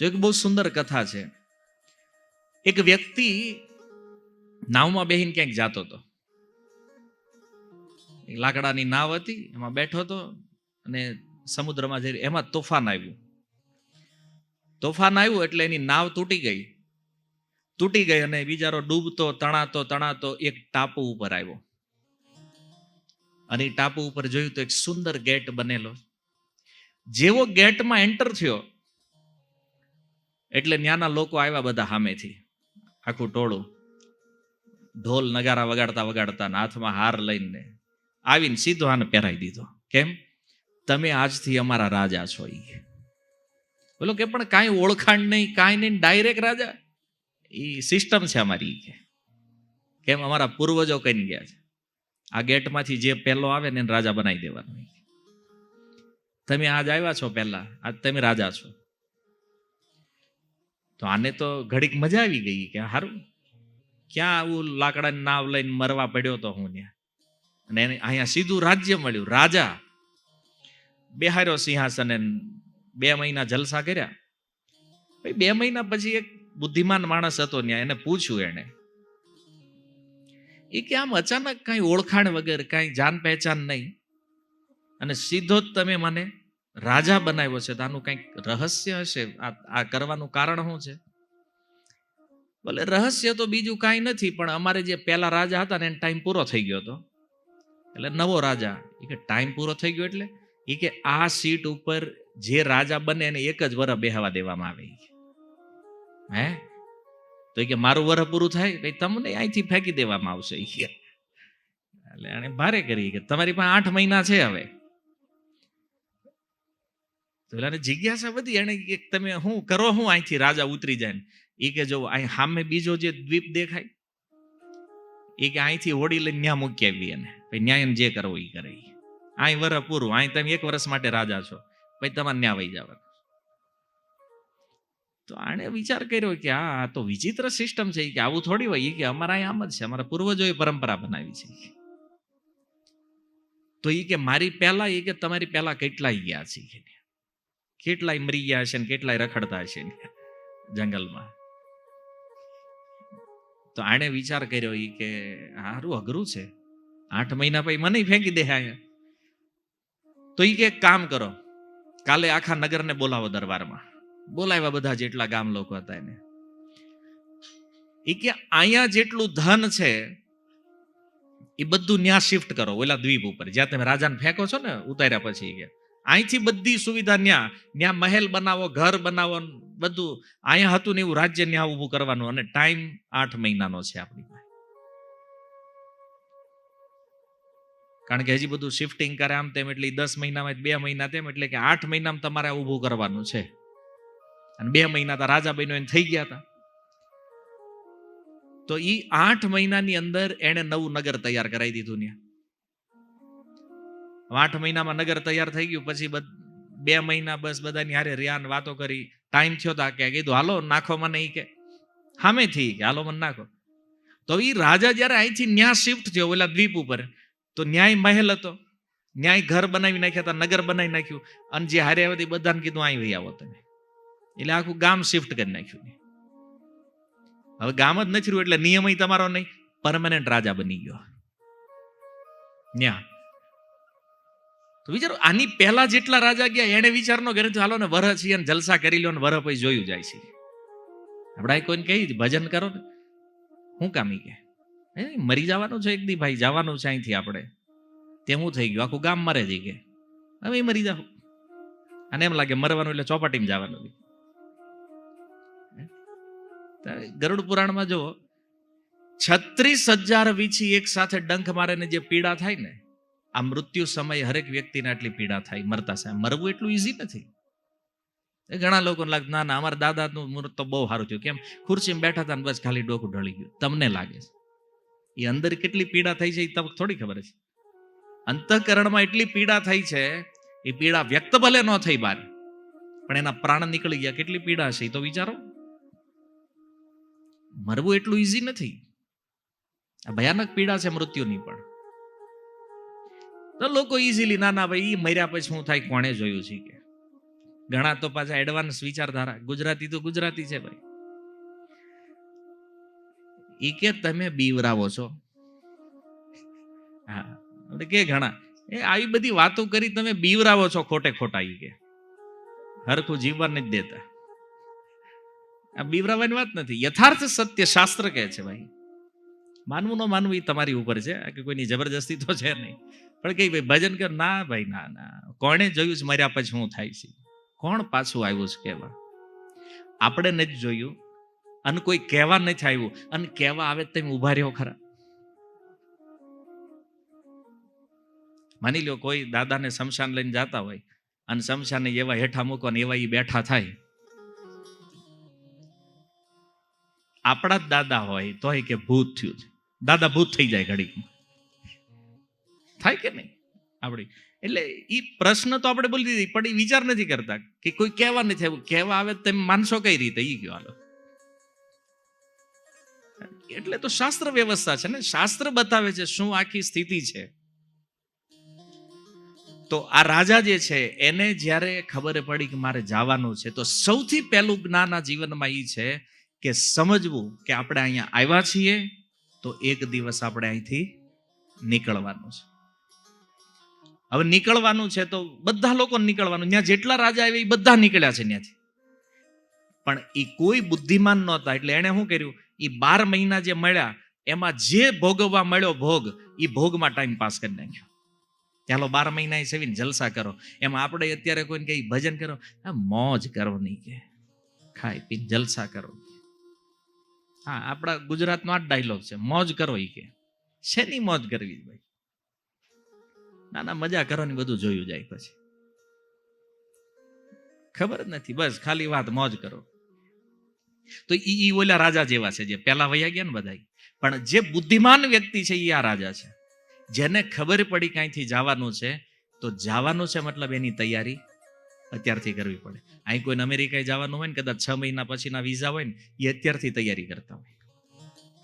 જો એક બહુ સુંદર કથા છે. એક વ્યક્તિ નાવમાં બેહીને ક્યાંક જાતો હતો. લાકડાની નાવ હતી, એમાં બેઠો હતો અને સમુદ્રમાં જઈ એમાં તોફાન આવ્યું. તોફાન આવ્યું એટલે એની નાવ તૂટી ગઈ. તૂટી ગઈ અને બિચારો ડૂબતો, તણાતો તણાતો એક ટાપુ ઉપર આવ્યો. અને ટાપુ ઉપર જોયું તો એક સુંદર ગેટ બનેલો. જેવો ગેટમાં એન્ટર થયો એટલે ત્યાંના લોકો આવ્યા બધા સામેથી. આખું ટોળું ઢોલ નગારા વગાડતા વગાડતા હાથમાં હાર લઈને આવીને સીધો આને પહેરાવી દીધો. કેમ? તમે આજથી અમારા રાજા છો એ બોલો કે પણ કાંઈ ઓળખાણ નહીં, કાંઈ નહીં ડાયરેક્ટ રાજા? એ સિસ્ટમ છે અમારી કે. કેમ? અમારા પૂર્વજો કહીને ગયા છે. આ ગેટમાંથી જે પહેલો આવે ને એને રાજા બનાવી દેવાનો તમે આજ આવ્યા છો પહેલા? આજ તમે રાજા છો. તો આને તો ઘડીક મજા આવી ગઈ કે હારું, ક્યાં આવું લાકડાની નાવ લઈને મરવા પડ્યો તો હું ત્યાં? અને એને અહીંયા સીધું રાજ્ય મળ્યું. રાજા બેહાર્યો સિંહાસને બે મહિના જલસા કર્યા. પછી બે મહિના પછી એક બુદ્ધિમાન માણસ હતો ત્યાં, એને પૂછ્યું એને એ કે આમ અચાનક કાંઈ ઓળખાણ વગર કાંઈ જાન પહેચાન નહીં? અને સીધો જ તમે મને રાજા બનાવ્યો છે તો આનું કંઈક રહસ્ય હશે? આ કરવાનું કારણ શું છે? ભલે રહસ્ય તો બીજું કાંઈ નથી, પણ અમારે જે પહેલા રાજા હતા ને એને ટાઈમ પૂરો થઈ ગયો હતો. એટલે નવો રાજા. એ કે ટાઈમ પૂરો થઈ ગયો એટલે એ કે આ સીટ ઉપર જે રાજા બને એને એક જ વર બેહવા દેવામાં આવે હે? તો એ કે મારું વર પૂરું થાય ભાઈ તમને અહીંથી ફેંકી દેવામાં આવશે એટલે એને ભારે કરી કે, તમારી પાસે આઠ મહિના છે હવે. તો પેલાને જિજ્ઞાસા બધી એને તમે શું કરો, હું અહીંથી રાજા ઉતરી જાય એ કે જો અહીં સામે બીજો જે દ્વીપ દેખાય એ કે અહીંથી હોડી લઈને ન્યા મૂકી આવી એને. પછી ન્યાય જે કરવો એ કરે અહીં વર પૂરું અહીં તમે એક વર્ષ માટે રાજા છો પછી તમારે ન્યા વહી જવાનું. તો આણે વિચાર કર્યો કે આ તો વિચિત્ર સિસ્ટમ છે કે આવું થોડી હોય કે અમારા અહીં આમ જ છે, અમારા પૂર્વજોએ પરંપરા બનાવી છે. તો એ કે મારી પહેલા એ કે તમારી પહેલા કેટલા ગયા છે. કેટલાય મરી ગયા છે ને કેટલાય રખડતા છે જંગલમાં. તો આણે વિચાર કર્યો એ કે હારું અઘરું છે. આઠ મહિના પછી મને ફેંકી દે તો ઈ કે કામ કરો. કાલે આખા નગરને બોલાવો દરબારમાં. બોલાવ્યા બધા જેટલા ગામ લોકો હતા એને. એ કે અહીંયા જેટલું ધન છે એ બધું ન્યા શિફ્ટ કરો, ઓલા દ્વીપ ઉપર. જ્યાં તમે રાજાને ફેંકો છો ને, ઉતાર્યા પછી કે. અહીંથી બધી સુવિધા ન્યા ન્યા મહેલ બનાવો, ઘર બનાવો બધું. અહીંયા હતું ને એવું રાજ્ય ન્યા ઊભું કરવાનું અને ટાઈમ આઠ મહિનાનો છે આપણી પાસે. કારણ કે હજી બધું શિફ્ટિંગ કરે આમ તેમ એટલે દસ મહિનામાં બે મહિના તેમ એટલે કે આઠ મહિનામાં તમારે ઊભું કરવાનું છે. અને બે મહિના તો રાજા બહેનો એને થઈ ગયા હતા તો એ આઠ મહિનાની અંદર એણે નવું નગર તૈયાર કરાવી દીધું ને આઠ મહિનામાં નગર તૈયાર થઈ ગયું, પછી બે મહિના બસ બધાની હારે રહ્યા વાતો કરી. ટાઈમ થયો તા કે, કીધું, હાલો, નાખો મને એ કે. સામેથી કે, હાલો, મને નાખો. તો એ રાજા જ્યારે અહીંથી ન્યા શિફ્ટ થયો, ઓલા દ્વીપ ઉપર, તો ન્યાય મહેલ હતો. ન્યાય ઘર બનાવી નાખ્યા હતા, નગર બનાવી નાખ્યું. અને જે હારે હતી બધાને કીધું, અહીં વહી આવો તમે. એટલે આખું ગામ શિફ્ટ કરી નાખ્યું હવે ગામ જ નથી રહ્યું, એટલે નિયમ તમારો નહીં. પરમાનન્ટ રાજા બની ગયો. ન્યા. તો વિચારો, આની પહેલા જેટલા રાજા ગયા એને વિચાર ઘરે હાલો ને વરહ છીએ અને જલસા કરી લો ને વરહ પછી જોયું જાય છે. આપણે કોઈને કહી ભજન કરો ને. શું કામી કે? મરી જવાનું છે એક દી ભાઈ, જવાનું છે અહીંથી આપણે. તે હું થઈ ગયું, આખું ગામ મરે છે કે. હવે મરી જાવ અને એમ લાગે મરવાનું એટલે ચોપાટીમાં જવાનું ગરુડ પુરાણમાં જો છત્રીસ હજાર વીછી એક સાથે ડંખ મારે જે પીડા થાય ને આ મૃત્યુ સમયે હરેક વ્યક્તિને આટલી પીડા થાય, મરતા સાહેબ. મરવું એટલું ઈઝી નથી. ઘણા લોકોને લાગે, ના ના, અમારા દાદાનું મૃત તો બહુ સારું થયું. કેમ? ખુરશીમાં બેઠા હતા ને બસ ખાલી ડોકું ઢળી ગયું. તમને લાગે છે. એ અંદર કેટલી પીડા થઈ છે એ તમને થોડી ખબર છે. અંતઃકરણમાં એટલી પીડા થઈ છે, એ પીડા વ્યક્ત ભલે ન થઈ બહાર પણ એના પ્રાણ નીકળી ગયા. કેટલી પીડા છે એ તો વિચારો. મરવું એટલું ઈઝી નથી. આ ભયાનક પીડા છે મૃત્યુની પણ. તો લોકો ઈઝીલી ના ના, ભાઈ એ મર્યા પછી શું થાય, કોણે જોયું છે કે? ઘણા તો પાછા એડવાન્સ વિચારધારા, ગુજરાતી તો ગુજરાતી છે ભાઈ. એ કે, તમે બીવરાવો છો. હા, એટલે કે ઘણા, એ, આવી બધી વાતો કરી તમે બીવરાવો છો ખોટે ખોટા એ કે. હરખું જીવવા નથી દેતા. આ બીવરાવાની વાત નથી, યથાર્થ સત્ય શાસ્ત્ર કહે છે ભાઈ. માનવું ન માનવું એ તમારી ઉપર છે. કે કોઈની જબરજસ્તી તો છે નહીં. પણ કઈ ભાઈ, ભજન કર. ના ભાઈ, ના ના. કોણે જોયું છે મર્યા પછી હું થાય છે? કોણ પાછું આવ્યું છે કહેવા? આપણે નથી જોયું. અને કોઈ કહેવા નથી આવ્યું. અને કહેવા આવે તમે ઊભા રહ્યો ખરા. માની લો કોઈ દાદાને શમશાન લઈને જાતા હોય અને શમશાને એવા હેઠા મૂકો અને એવા એ બેઠા થાય. આપણા જ દાદા હોય તોય કે ભૂત થયું છે. દાદા ભૂત થઈ જાય ઘડી થાય કે નહીં? આપણી. એટલે એ પ્રશ્ન તો આપણે બોલી દીધી, પણ એ વિચાર નથી કરતા કે કોઈ કહેવા નથી કહેવા આવે તેમ માનશો કઈ રીતે? એ હાલો. એટલે તો શાસ્ત્ર વ્યવસ્થા છે ને? શાસ્ત્ર બતાવે છે શું આખી સ્થિતિ છે. તો આ રાજા જે છે, એને જ્યારે ખબર પડી કે મારે જવાનું છે, તો સૌથી પહેલું જ્ઞાન આ જીવનમાં એ છે કે સમજવું કે આપણે અહીંયા આવ્યા છીએ તો એક દિવસ આપણે અહીંથી નીકળવાનું છે. હવે નીકળવાનું છે તો બધા લોકો નીકળવાનું. ત્યાં જેટલા રાજા આવ્યા એ બધા નીકળ્યા છે ત્યાંથી. પણ એ કોઈ બુદ્ધિમાન નહોતા. એટલે એણે શું કર્યું? એ બાર મહિના જે મળ્યા, એમાં જે ભોગવવા મળ્યો ભોગ, એ ભોગમાં ટાઈમ પાસ કરી નાખ્યો. ચાલો બાર મહિના એ સેવીને જલસા કરો. એમાં આપણે અત્યારે કોઈને કઈ ભજન કરો? મોજ કરો નહીં કે. ખાઈ પીને જલસા કરો. હા, આપણા ગુજરાતનો આ ડાયલોગ છે. મોજ કરો એ કે. શેની મોજ કરવી ભાઈ? ના ના મજા કરવાની બધું જોયું જાય પછી. ખબર જ નથી, બસ ખાલી વાત મોજ કરો. તો ઈ ઓલા રાજા જેવા છે જે, પહેલા વયા ગયા ને બધા પણ જે બુદ્ધિમાન વ્યક્તિ છે એ આ રાજા છે. જેને ખબર પડી કાંઈથી જવાનું છે, તો જવાનું છે મતલબ એની તૈયારી. અત્યારથી કરવી પડે. અહીં કોઈને અમેરિકાએ જવાનું હોય ને, કદાચ છ મહિના પછીના વિઝા હોય ને એ અત્યારથી તૈયારી કરતા હોય.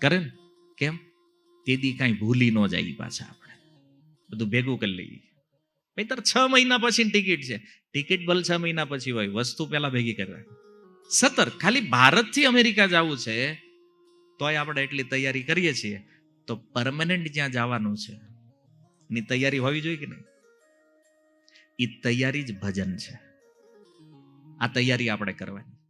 કરે ને? કેમ? તેદી કાંઈ ભૂલી ન જાય પાછા આપણે. બધું ભેગું કરી લઈએ. ભાઈ, તાર છ મહિના પછી ટિકિટ છે. ટિકિટ ભલે છ મહિના પછી હોય, વસ્તુ પહેલા ભેગી કરવા સતર, ખાલી ભારતથી અમેરિકા જવું છે, તોય આપણે એટલી તૈયારી કરીએ છીએ. તો પરમનન્ટ જ્યાં જવાનું છે, એની તૈયારી હોવી જોઈએ કે નહીં? એ તૈયારી જ ભજન છે. આ તૈયારી આપણે કરવાની.